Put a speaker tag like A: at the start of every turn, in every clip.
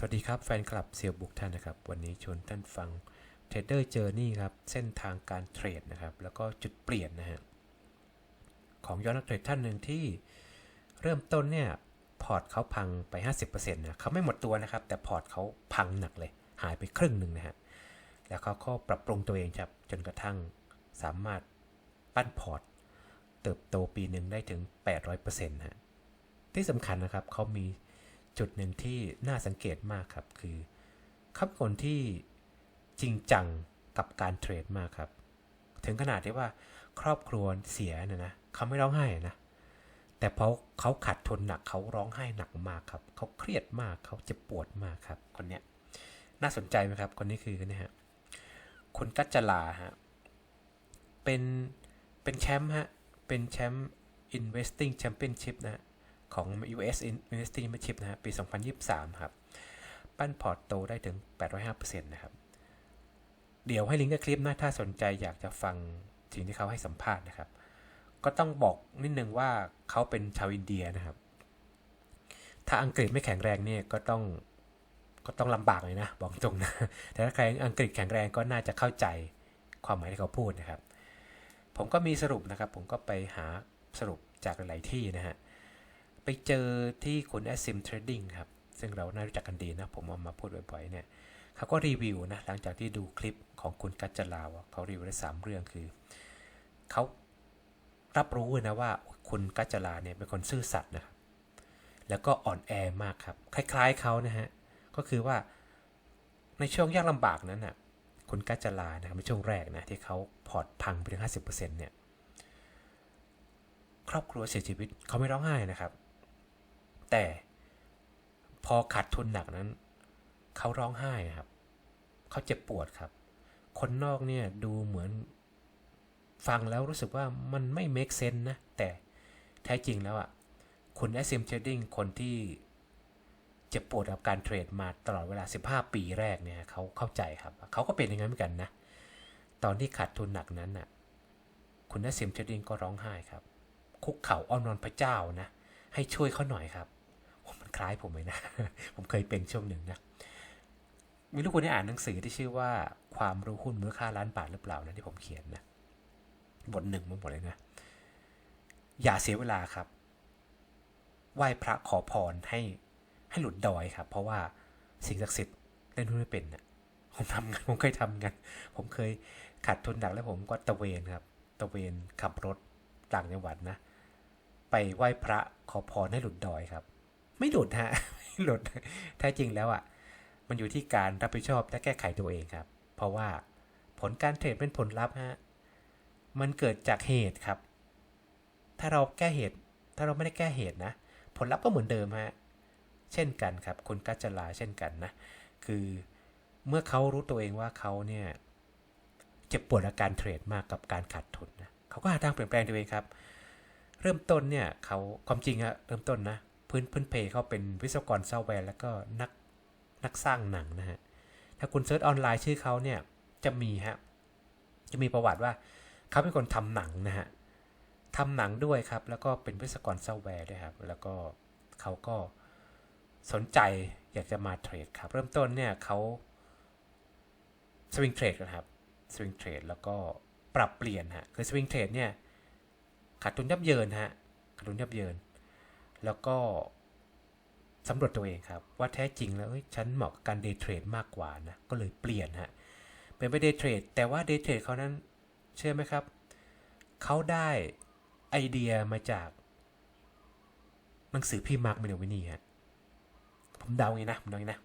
A: สวัสดีครับ แฟนคลับเซียวบุกท่านนะครับ วันนี้ชวนท่านฟัง Trader Journey ครับ เส้นทางการเทรดนะครับ แล้วก็จุดเปลี่ยนนะฮะของยอดนักเทรดท่านหนึ่งที่เริ่มต้นเนี่ยพอร์ตเขาพังไป 50%นะเขาไม่หมดตัวนะครับ แต่พอร์ตเขาพังหนักเลย หายไปครึ่งหนึ่งนะฮะแล้วเขาก็ปรับปรุงตัวเองครับจนกระทั่งสามารถปั้นพอร์ต เติบโตปีหนึ่งได้ถึง 800%นะฮะที่สำคัญนะครับเขามี จุดหนึ่งที่น่าสังเกตมากครับคือเขาเป็นคนที่จริงจังกับการเทรดมากครับ ถึงขนาดที่ว่าครอบครัวเสียเนี่ยนะเขาไม่ร้องไห้นะแต่พอเขาขาดทุนหนักเขาร้องไห้หนักมากครับเขาเครียดมากเขาเจ็บปวดมากครับ คนเนี้ยน่าสนใจไหมครับ คนนี้คือนี่ยฮะคุณกัจจลาฮะเป็นเป็นแชมป์ฮะเป็นแชมป์ investing championship นะ ของ US Investing Championship นะฮะปี 2023 ครับ ปั้นพอร์ตโตได้ถึง 805%นะครับ เดี๋ยวให้ลิงก์กับคลิปนะถ้าสนใจอยากจะฟังสิ่งที่เขาให้สัมภาษณ์นะครับ ก็ต้องบอกนิดนึงว่าเขาเป็นชาวอินเดียนะครับ ถ้าอังกฤษไม่แข็งแรงเนี่ยก็ต้องก็ต้องลำบากเลยนะ บอกตรงนะ แต่ถ้าใครอังกฤษแข็งแรงก็น่าจะเข้าใจความหมายที่เขาพูดนะครับ ผมก็มีสรุปนะครับ ผมก็ไปหาสรุปจากหลายที่นะฮะ ไปเจอที่คุณ a s i m Trading ครับ ซึ่งเราน่ารู้จักกันดีนะ ผมเอามาพูดบ่อยๆเนี่ยเขาก็รีวิวนะ หลังจากที่ดูคลิปของคุณกัจจลาวเขารีวิวได้สามเรื่องคือ เขารับรู้นะว่าคุณกัจจลาเนี่ยเป็นคนซื่อสัตย์นะครับแล้วก็อ่อนแอมากครับ คล้ายๆเขานะฮะ ก็คือว่าในช่วงยากลำบากนั้นน่ะคุณกัจจลานะครับในช่วงแรกนะที่เขาพอร์ตพังไปถึง 50%เนี่ย ครอบครัวเสียชีวิตเขาไม่ร้องไห้นะครับ แต่พอขาดทุนหนักนั้น เขาร้องไห้ครับ เขาเจ็บปวดครับ คนนอกเนี่ยดูเหมือนฟังแล้วรู้สึกว่ามันไม่ make sense นะ แต่แท้จริงแล้วอะ คุณแอสซิมเทรดดิ้งคนที่เจ็บปวดกับการเทรดมาตลอดเวลา 15 ปีแรกเนี่ยเขาเข้าใจครับ เขาก็เป็นอย่างนั้นเหมือนกันนะ ตอนที่ขาดทุนหนักนั้นน่ะ คุณแอสเซมเทรดดิ้งก็ร้องไห้ครับ คุกเข่าอ้อนวอนพระเจ้านะ ให้ช่วยเขาหน่อยครับ ล้ายผมเลยนะ ผมเคยเป็นช่วงหนึ่งนะ มีลูกคนที่อ่านหนังสือที่ชื่อว่าความรู้หุ้นมูลค่าล้านบาทหรือเปล่านะที่ผมเขียนนะบทหนึ่งมาหมดเลยนะ อย่าเสียเวลาครับ ไหว้พระขอพรให้ให้หลุดดอยครับ เพราะว่าสิ่งศักดิ์สิทธิ์เล่นหุ้นไม่เป็นนะผมทำงานผมเคยทำงานผมเคยขาดทุนหนักแล้วผมก็ตะเวนครับ ตะเวนขับรถต่างจังหวัดนะ ไปไหว้พระขอพรให้หลุดดอยครับ ไม่หลุดฮะไม่หลุดแท้จริงแล้วอะ มันอยู่ที่การรับผิดชอบและแก้ไขตัวเองครับ เพราะว่าผลการเทรดเป็นผลลัพธ์ฮะมันเกิดจากเหตุครับ ถ้าเราแก้เหตุ ถ้าเราไม่ได้แก้เหตุนะ ผลลัพธ์ก็เหมือนเดิมฮะเช่นกันครับคุณกัจจลาเช่นกันนะคือเมื่อเขารู้ตัวเองว่าเขาเนี่ยเจ็บปวดอาการเทรดมากกับการขาดทุนนะเขาก็หาทางเปลี่ยนแปลงตัวเองครับ เริ่มต้นเนี่ยเขาความจริงอะเริ่มต้นนะ พื้นพื้นเพเขาเป็นวิศวกรซอฟต์แวร์ แล้วก็นักนักสร้างหนังนะฮะ ถ้าคุณเซิร์ชออนไลน์ชื่อเขาเนี่ยจะมีฮะ จะมีประวัติว่าเขาเป็นคนทำหนังนะฮะทำหนังด้วยครับ แล้วก็เป็นวิศวกรซอฟต์แวร์ด้วยครับ แล้วก็เขาก็สนใจอยากจะมาเทรดครับ เริ่มต้นเนี่ยเขาสวิงเทรดนะครับสวิงเทรดแล้วก็ปรับเปลี่ยนฮะคือสวิงเทรดเนี่ยขาดทุนยับเยินฮะขาดทุนยับเยิน แล้วก็สำรวจตัวเองครับ ว่าแท้จริงแล้วฉันเหมาะกับการเดย์เทรดมากกว่านะ ก็เลยเปลี่ยนฮะเป็นไปเดย์เทรดแต่ว่าเดย์เทรดเขานั้นเชื่อไหมครับ เขาได้ไอเดียมาจากหนังสือพี่มาร์คเมนวินี่ฮะผมเดาไงนะผมเดาไงนะ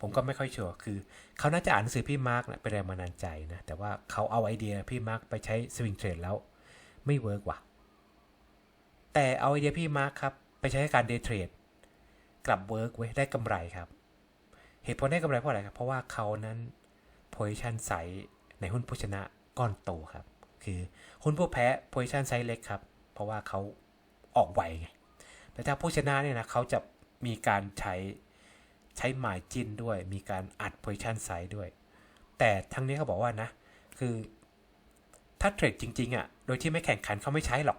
A: ผมก็ไม่ค่อยชัวร์คือเขาน่าจะอ่านหนังสือพี่มาร์กนะเป็นแรงบันดาลใจนะ แต่ว่าเขาเอาไอเดียพี่มาร์กไปใช้สวิงเทรดแล้วไม่เวิร์กว่ะ แต่เอาไอเดียพี่มาร์คครับ ไปใช้การเดย์เทรดกลับเวิร์กไว้ยได้กำไรครับ เหตุผลได้กำไรเพราะอะไรครับ เพราะว่าเขานั้นโพซิชันไซส์ในหุ้นผู้ชนะก้อนโตครับ คือหุ้นผู้แพ้โพซิชันไซส์เล็กครับ เพราะว่าเขาออกไวไงแต่ถ้าผู้ชนะเนี่ยนะเขาจะมีการใช้ใช้หมายจินด้วย มีการอัดโพซิชันไซส์ด้วย แต่ทั้งนี้เขาบอกว่านะ คือถ้าเทรดจริง ๆอะ โดยที่ไม่แข่งขันเขาไม่ใช้หรอก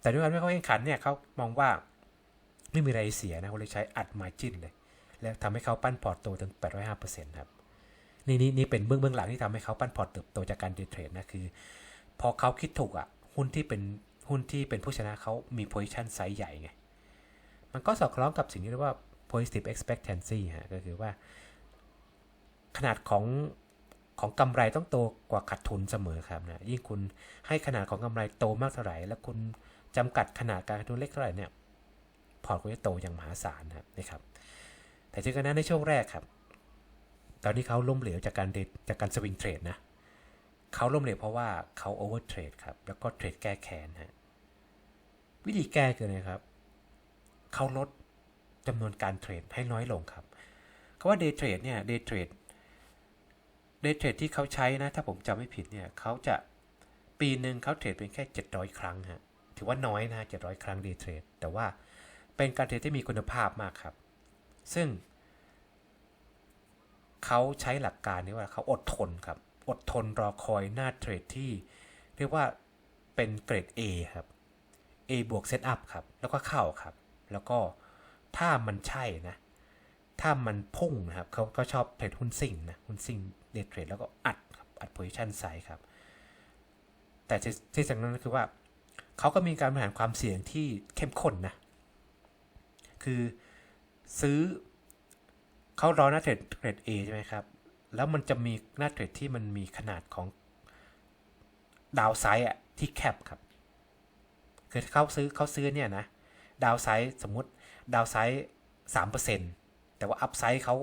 A: แต่ด้วยการไม่เขาแข่งขันเนี่ยเขามองว่าไม่มีอะไรเสียนะเขาเลยใช้อัดมาจินเลย และทำให้เขาปั้นพอร์ตโตถึง 805%ครับนี่นี่นี่เป็นเบื้องเบื้องหลังที่ทำให้เขาปั้นพอร์ตเติบโตจากการเดเทรดนะคือ พอเขาคิดถูกอะหุ้นที่เป็นหุ้นที่เป็นผู้ชนะเขามี position ไซส์ใหญ่ไง มันก็สอดคล้องกับสิ่งที่เรียกว่า positive expectancy ฮะก็คือว่า ขนาดของของกำไรต้องโตกว่าขาดทุนเสมอครับนะยิ่งคุณให้ขนาดของกำไรโตมากเท่าไหร่ แล้วคุณ จำกัดขนาดการขาดทุนเล็กเท่าไหร่เนี่ยพอร์ตก็จะโตอย่างมหาศาลนะครับ แต่ถึงกระนั้นในช่วงแรกครับ ตอนนี้เขาล้มเหลวจากการเดจากการสวิงเทรดนะเขาล้มเหลวเพราะว่าเขาโอเวอร์เทรดครับ แล้วก็เทรดแก้แค้นฮะวิธีแก้คืออะไรครับ เขาลดจำนวนการเทรดให้น้อยลงครับคาว่าเดย์เทรดเนี่ยเดย์เทรดเดย์เทรดที่เขาใช้นะ ถ้าผมจำไม่ผิดเนี่ยเขาจะปีหนึ่งเขาเทรดเป็นแค่ 700 ครั้งฮะ ถือว่าน้อยนะ700 ครั้งเดย์เทรด แต่ว่าเป็นการเทรดที่มีคุณภาพมากครับ ซึ่ง เขาใช้หลักการนี้ว่าเขาอดทนครับ อดทนรอคอยหน้าเทรดที่ เรียกว่าเป็นเกรด A ครับ A บวกเซตอัพครับ แล้วก็เข้าครับ แล้วก็ถ้ามันใช่นะ ถ้ามันพุ่งนะครับเขาก็ชอบเทรดหุ้นซิ่งนะ หุ้นซิ่งเดทเทรดแล้วก็อัดครับ อัดโพซิชันไซส์ครับ แต่ที่สำคัญก็คือว่า เขาก็มีการบริหารความเสี่ยงที่เข้มข้นนะ คือซื้อเขารอหน้าเทรดเทรด A ใช่ไหมครับ แล้วมันจะมีหน้าเทรดที่มันมีขนาดของดาวไซด์อะที่แคบครับ คือเขาซื้อเขาซื้อเนี่ยนะ ดาวไซด์สมมติดาวไซด์สามเปอร์เซ็นต์แต่ว่าอัพไซด์เขา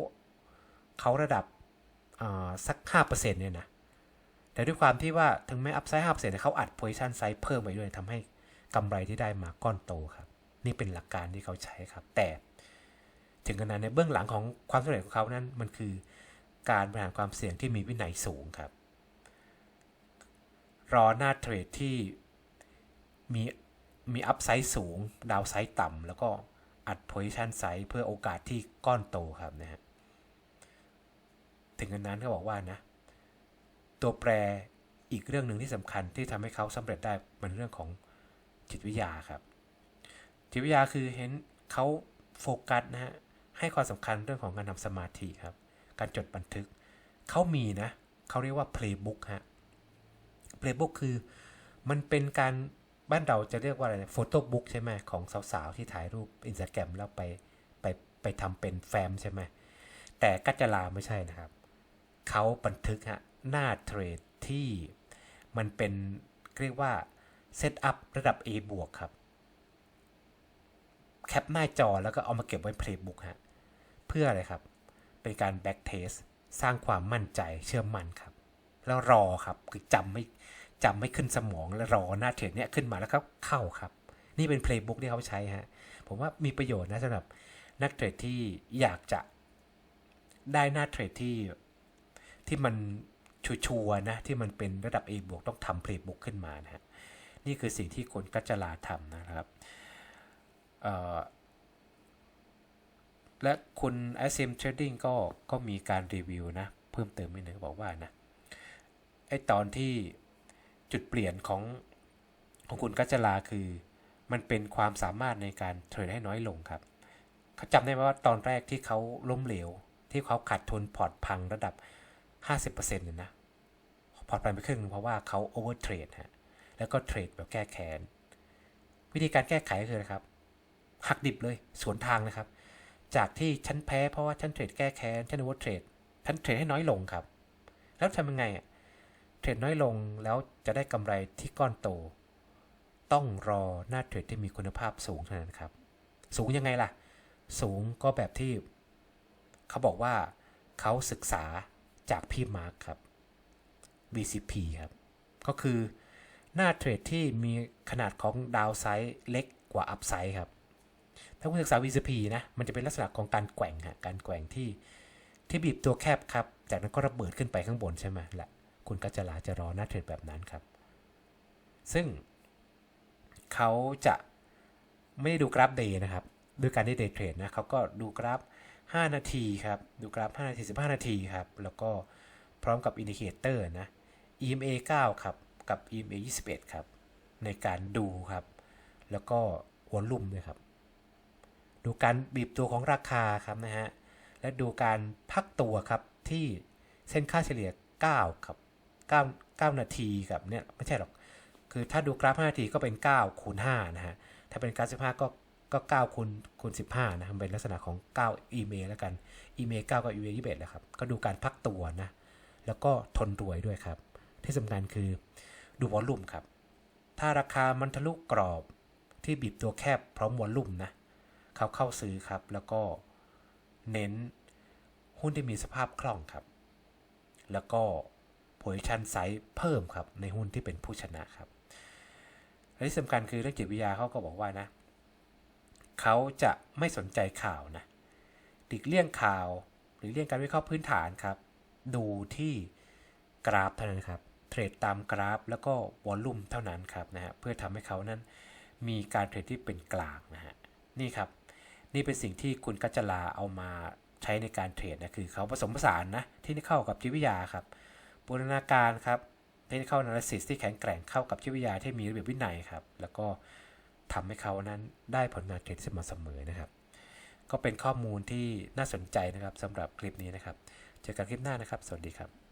A: เขาระดับสักห้าเปอร์เซ็นต์เนี่ยนะ แต่ด้วยความที่ว่าถึงแม้อัพไซด์ห้าเปอร์เซ็นต์เขาอัดโพซิชันไซด์เพิ่มไปด้วยทำให้กำไรที่ได้มาก้อนโตครับ นี่เป็นหลักการที่เขาใช้ครับ แต่ถึงขนาดในเบื้องหลังของความสำเร็จของเขานั้นมันคือการบริหารความเสี่ยงที่มีวินัยสูงครับ รอหน้าเทรดที่มีมีอัพไซด์สูง ดาวไซด์ต่ำ แล้วก็อัดโพซิชันไซด์เพื่อโอกาสที่ก้อนโตครับนะฮะถึงขนาดนั้นก็บอกว่านะ ตัวแปรอีกเรื่องหนึ่งที่สำคัญที่ทำให้เขาสำเร็จได้มันเรื่องของจิตวิทยาครับ จิตวิทยาคือเห็นเขาโฟกัสนะฮะให้ความสำคัญเรื่องของการทำสมาธิครับ การจดบันทึกเขามีนะเขาเรียกว่า playbook ฮะ playbook คือมันเป็นการบ้านเราจะเรียกว่าอะไรโฟโต้บุ๊กใช่ไหมของสาวๆ ที่ถ่ายรูปอินสตาแกรมแล้วไปไปไปทำเป็นแฟ้มใช่ไหมแต่กัจจลาไม่ใช่นะครับ เขาบันทึกฮะหน้าเทรดที่มันเป็นเรียกว่าเซตอัพระดับ A บวกครับ แคปหน้าจอแล้วก็เอามาเก็บไว้ Playbook ฮะ เพื่ออะไรครับ เป็นการแบ็กเทสสร้างความมั่นใจเชื่อมั่นครับ แล้วรอครับคือจำไม่จำไม่ขึ้นสมองแล้วรอหน้าเทรดเนี้ยขึ้นมาแล้วก็เข้าครับ นี่เป็น Playbook ที่เขาใช้ฮะ ผมว่ามีประโยชน์นะสำหรับนักเทรดที่อยากจะได้หน้าเทรดที่ ที่มันชัวร์ๆนะที่มันเป็นระดับ A บวกต้องทำ Playbook ขึ้นมานะฮะนี่คือสิ่งที่คนกัจจลาทำนะครับและคุณ SM Trading ก็ก็มีการรีวิวนะเพิ่มเติมนิดนึงบอกว่านะไอตอนที่จุดเปลี่ยนของของคุณกัจจลาคือ มันเป็นความสามารถในการเทรดให้น้อยลงครับเขาจำได้ไหมว่าตอนแรกที่เขาล้มเหลว ที่เขาขาดทุนพอร์ตพังระดับ 50%เนี่ยนะพอร์ตพังไปครึ่งเพราะว่าเขาโอเวอร์เทรดฮะแล้วก็เทรดแบบแก้แค้นวิธีการแก้ไขก็คืออะครับหักดิบเลยสวนทางนะครับ จากที่ฉันแพ้เพราะว่าฉันเทรดแก้แค้นฉันโอเวอร์เทรดฉันเทรดให้น้อยลงครับ แล้วทำยังไงอะเทรดน้อยลงแล้วจะได้กำไรที่ก้อนโต ต้องรอหน้าเทรดที่มีคุณภาพสูงเท่านั้นครับ สูงยังไงล่ะ สูงก็แบบที่ เขาบอกว่าเขาศึกษา จากพี่มาร์คครับ VCP ครับ ก็คือหน้าเทรดที่มีขนาดของดาวไซด์เล็กกว่าอัพไซด์ครับ ถ้าคุณศึกษา VCP นะ มันจะเป็นลักษณะของการแกว่งฮะการแกว่งที่ที่บีบตัวแคบครับ จากนั้นก็ระเบิดขึ้นไปข้างบนใช่ไหมและคุณกัจจลาจะรอหน้าเทรดแบบนั้นครับ ซึ่งเขาจะไม่ได้ดูกราฟเดย์นะครับ ด้วยการได้เดย์เทรดนะเขาก็ดูกราฟ 5 นาทีครับ ดูกราฟ 5 นาที 15 นาทีครับ แล้วก็พร้อมกับอินดิเคเตอร์นะ EMA 9 ครับ กับ EMA 21 ครับ ในการดูครับ แล้วก็วอลลุ่มด้วยครับ ดูการบีบตัวของราคาครับนะฮะ และดูการพักตัวครับที่เส้นค่าเฉลี่ย 9 ครับ 9 9 นาทีกับเนี่ยไม่ใช่หรอก คือถ้าดูกราฟ 5 นาทีก็เป็น 9 คูณ 5 นะฮะ ถ้าเป็นกราฟ 15 ก็ ก็9คูณคูณ15นะครับเป็นลักษณะของ 9 อีเมลแล้วกัน อีเมล9กับอีเมล21แล้วครับ ก็ดูการพักตัวนะ แล้วก็ทนรวยด้วยครับ ที่สำคัญคือดูวอลลุ่มครับ ถ้าราคามันทะลุกรอบที่บีบตัวแคบพร้อมวอลลุ่มนะ เขาเข้าซื้อครับ แล้วก็เน้นหุ้นที่มีสภาพคล่องครับ แล้วก็ position size เพิ่มครับ ในหุ้นที่เป็นผู้ชนะครับและที่สำคัญคือเรื่องจิตวิทยาเขาก็บอกว่านะ เขาจะไม่สนใจข่าวนะหลีกเลี่ยงข่าว หรือเลี่ยงการวิเคราะห์พื้นฐานครับ ดูที่กราฟเท่านั้นครับ เทรดตามกราฟแล้วก็วอลลุ่มเท่านั้นครับนะฮะเพื่อทำให้เขานั้นมีการเทรดที่เป็นกลางนะฮะนี่ครับ นี่เป็นสิ่งที่คุณกัจจลาเอามาใช้ในการเทรดนะคือเขาผสมผสานนะที่นี่เข้ากับจิตวิทยาครับบูรณาการครับเทคนิคอล analysis ที่แข็งแกร่งเข้ากับจิตวิทยาที่มีระเบียบวินัยครับ แล้วก็ ทำให้เขานั้นได้ผลงานเทรดสม่ำเสมอนะครับ ก็เป็นข้อมูลที่น่าสนใจนะครับสำหรับคลิปนี้นะครับ เจอกันคลิปหน้านะครับ สวัสดีครับ